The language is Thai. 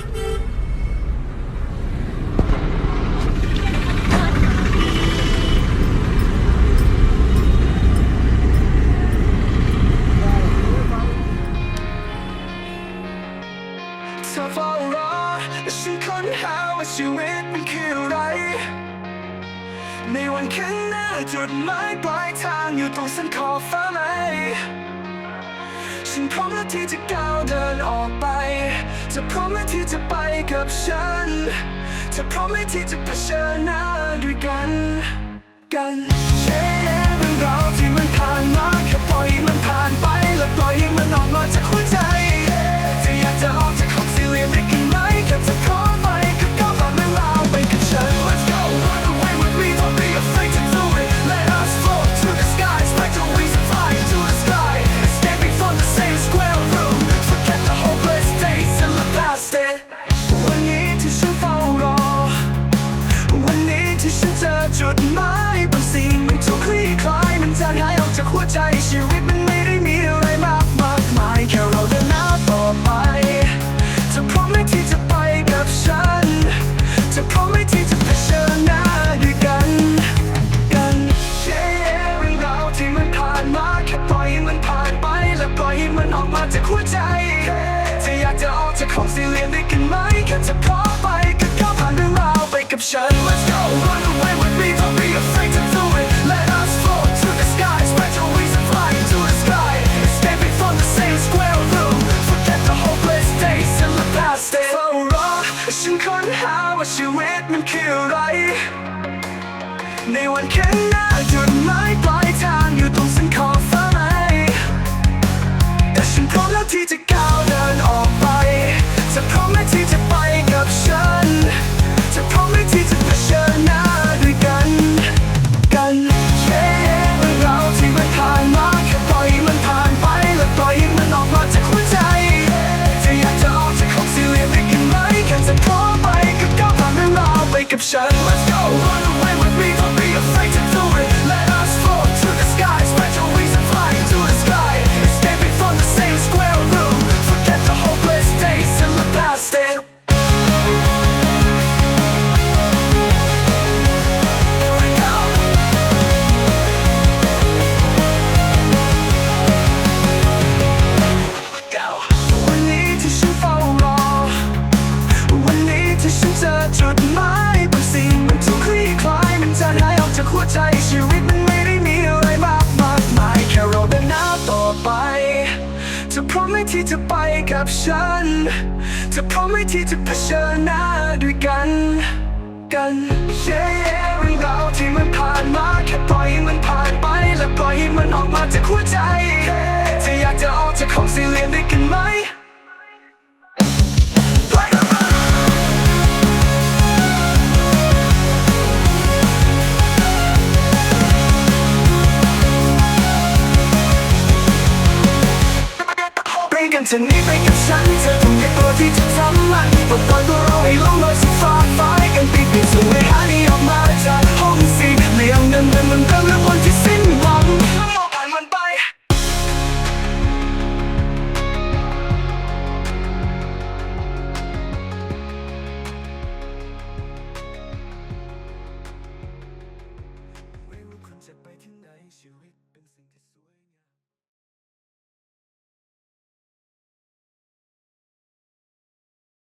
เธอเฝ้ารอแฉันค้นหาว่าชีวิตมันคือไร ในวันข้างหน้าจุดหมายปลายทางอยู่ตรงส้นขอบฟ้าไหม ฉันพร้อมแล้วที่จะก้าวเดินออกไป เธอพร้อมไหมที่จะไปกับฉัน เธอพร้อมไหมที่จะเผชิญหน้าด้วยกัน กัน จากหัวใจ จะอยากจะออกจากของสี่เหลี่ยมได้กันไหมแค่จะพร้อมไปกับก้าวผ่านเรื่องราวไปกับฉัน Let's go run away with me don't be afraid to do it Let us float to the sky spread your wings and fly into the sky Escaping from the same square room Forget the hopeless days in the past เฝ้ารอฉันค้นหาว่าชีวิตมันคืออะไร ในวันแค่หน้าหยุดม shine. กับฉัน จะพร้อมไห้ที่จะเผชิญหน้าด้วยกัน กัน yeah, yeah เรื่องราวที่มันผ่านมาแค่ปล่อยมันผ่านไป จะหนีไปกับฉันเธอต้องเก็บตัวที่จะทำมันปลดปล่อยตัวเราให้ลงลอยสุดฟ้าฟ้ากันปีกปีกสู่เวหานี้ออกมาจากห้องสีเหลี่ยมเดินเดินมันเริ่มเรื่องวันที่สิ้นหวังมองผ่านมันไปไม่รู้คุณจะไปที่ไหนชีวิตเป็นสิ่งที่